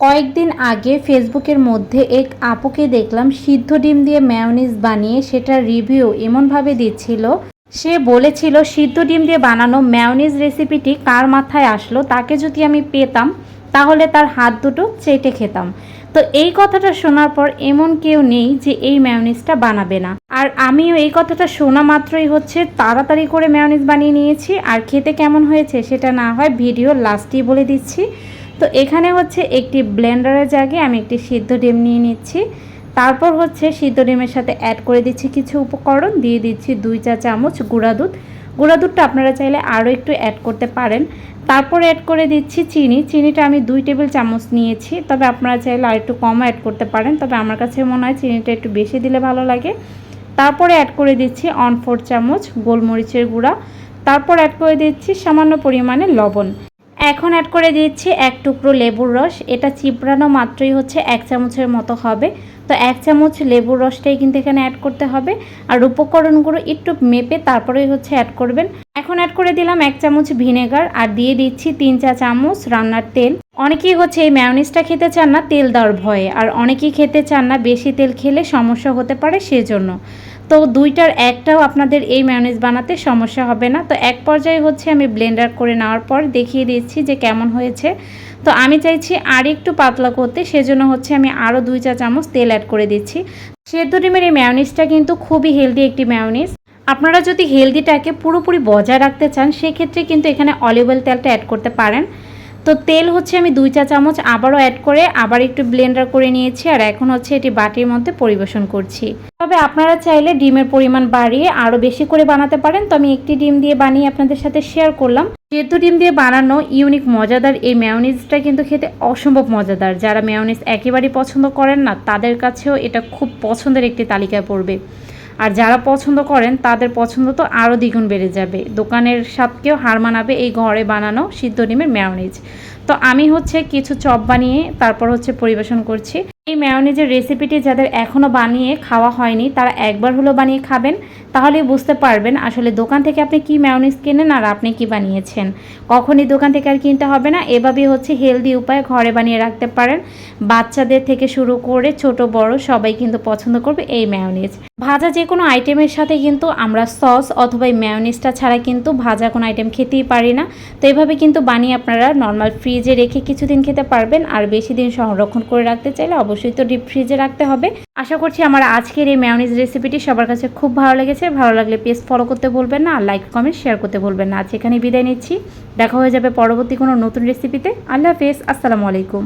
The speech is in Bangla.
কয়েকদিন আগে ফেসবুকের মধ্যে এক আপুকে দেখলাম, সিদ্ধ ডিম দিয়ে ম্যায়োনিজ বানিয়ে সেটার রিভিউ এমনভাবে দিচ্ছিল। সে বলেছিল, সিদ্ধ ডিম দিয়ে বানানো ম্যায়োনিজ রেসিপিটি কার মাথায় আসলো? তাকে যদি আমি পেতাম, তাহলে তার হাত দুটো চেটে খেতাম। তো এই কথাটা শোনার পর এমন কেউ নেই যে এই ম্যায়োনিজটা বানাবে না। আর আমিও এই কথাটা শোনা মাত্রই হচ্ছে, তাড়াতাড়ি করে ম্যায়োনিজ বানিয়ে নিয়েছি। আর খেতে কেমন হয়েছে সেটা না হয় ভিডিও লাস্টেই বলে দিচ্ছি। তো এখানে হচ্ছে একটি ব্লেন্ডারের জায়গায় আমি একটি সিদ্ধ ডিম নিয়ে নিচ্ছি। তারপর হচ্ছে সিদ্ধ ডিমের সাথে অ্যাড করে দিচ্ছি কিছু উপকরণ, দিয়ে দিচ্ছি দুই চা চামচ গুঁড়া দুধ। গুঁড়া দুধটা আপনারা চাইলে আরও একটু অ্যাড করতে পারেন। তারপর অ্যাড করে দিচ্ছি চিনি। চিনিটা আমি দুই টেবিল চামচ নিয়েছি, তবে আপনারা চাইলে আর একটু কমও অ্যাড করতে পারেন, তবে আমার কাছে মনে হয় চিনিটা একটু বেশি দিলে ভালো লাগে। তারপরে অ্যাড করে দিচ্ছি অন ফোর চামচ গোলমরিচের গুঁড়া। তারপর অ্যাড করে দিচ্ছি সামান্য পরিমাণে লবণ। এখন অ্যাড করে দিচ্ছি এক টুকরো লেবুর রস। এটা চিপড়ানো মাত্রই হচ্ছে এক চামচের মতো হবে। তো এক চামচ লেবুর রসটাই কিন্তু এখানে অ্যাড করতে হবে। আর উপকরণগুলো একটু মেপে তারপরেই হচ্ছে অ্যাড করবেন। এখন অ্যাড করে দিলাম এক চামচ ভিনেগার আর দিয়ে দিচ্ছি তিন চা চামচ রান্নার তেল। অনেকেই হচ্ছে এই ম্যায়োনিজটা খেতে চান না, তেল দেওয়ার ভয়ে। আর অনেকেই খেতে চান না, বেশি তেল খেলে সমস্যা হতে পারে সেজন্য। তো দুইটার একটাও আপনাদের এই ম্যায়োনিজ বানাতে সমস্যা হবে না। তো এক পর্যায়ে হচ্ছে আমি ব্লেন্ডার করে নেওয়ার পর দেখিয়ে দিচ্ছি যে কেমন হয়েছে। তো আমি চাইছি আর একটু পাতলা করতে, সেজন্য হচ্ছে আমি আরও দুই চা চামচ তেল অ্যাড করে দিচ্ছি। সেদ্ধ ডিমের এই ম্যায়োনিজটা কিন্তু খুবই হেলদি একটি ম্যায়োনিজ আপনারা যদি হেলদিটাকে পুরোপুরি বজায় রাখতে চান, সেক্ষেত্রে কিন্তু এখানে অলিভ অয়েল তেলটা অ্যাড করতে পারেন। তো তেল হচ্ছে আমি দুই চা চামচ আবারও অ্যাড করে আবার একটু ব্লেন্ডার করে নিয়েছি আর এখন হচ্ছে এটি বাটির মধ্যে পরিবেশন করছি। তবে আপনারা চাইলে ডিমের পরিমাণ বাড়িয়ে আরও বেশি করে বানাতে পারেন। তো আমি একটি ডিম দিয়ে বানিয়ে আপনাদের সাথে শেয়ার করলাম। সেদ্ধ ডিম দিয়ে বানানো ইউনিক মজাদার এই ম্যায়োনিজটা কিন্তু খেতে অসম্ভব মজাদার। যারা ম্যায়োনিজ একেবারেই পছন্দ করেন না, তাদের কাছেও এটা খুব পছন্দের একটি তালিকায় পড়বে। আর যারা পছন্দ করেন, তাদের পছন্দ তো আরও দ্বিগুণ বেড়ে যাবে। দোকানের স্বাদকেও হার মানাবে এই ঘরে বানানো সিদ্ধ ডিমের ম্যারোনিজ। তো আমি হচ্ছে কিছু চপ বানিয়ে তারপর হচ্ছে পরিবেশন করছি। এই ম্যায়োনিজের রেসিপিটি যাদের এখনও বানিয়ে খাওয়া হয়নি, তারা একবার হলো বানিয়ে খাবেন, তাহলেই বুঝতে পারবেন আসলে দোকান থেকে আপনি কি ম্যায়োনিজ কেনেন আর আপনি কি বানিয়েছেন। কখনই দোকান থেকে আর কিনতে হবে না, এভাবেই হচ্ছে হেলদি উপায় ঘরে বানিয়ে রাখতে পারেন। বাচ্চাদের থেকে শুরু করে ছোট, বড় সবাই কিন্তু পছন্দ করবে এই ম্যায়োনিজ ভাজা যে কোনো আইটেমের সাথে কিন্তু আমরা সস অথবা এই ছাড়া কিন্তু ভাজা কোনো আইটেম খেতেই পারি না। তো এভাবে কিন্তু বানিয়ে আপনারা নর্মাল ফ্রিজে রেখে কিছুদিন খেতে পারবেন, আর বেশি দিন সংরক্ষণ করে রাখতে চাইলে অবশ্যই তো ডিপ ফ্রিজে রাখতে হবে। আশা করছি আমার আজকের এই মেয়নিজ রেসিপিটি সবার কাছে খুব ভালো লেগেছে। ভালো লাগলে পেজ ফলো করতে ভুলবেন না লাইক কমেন্ট শেয়ার করতে বলবেন না। আজ এখানে বিদায় নিচ্ছি। দেখা হয়ে যাবে পরবর্তী কোনো নতুন রেসিপিতে আল্লাহ হাফেজ, আসসালামু আলাইকুম।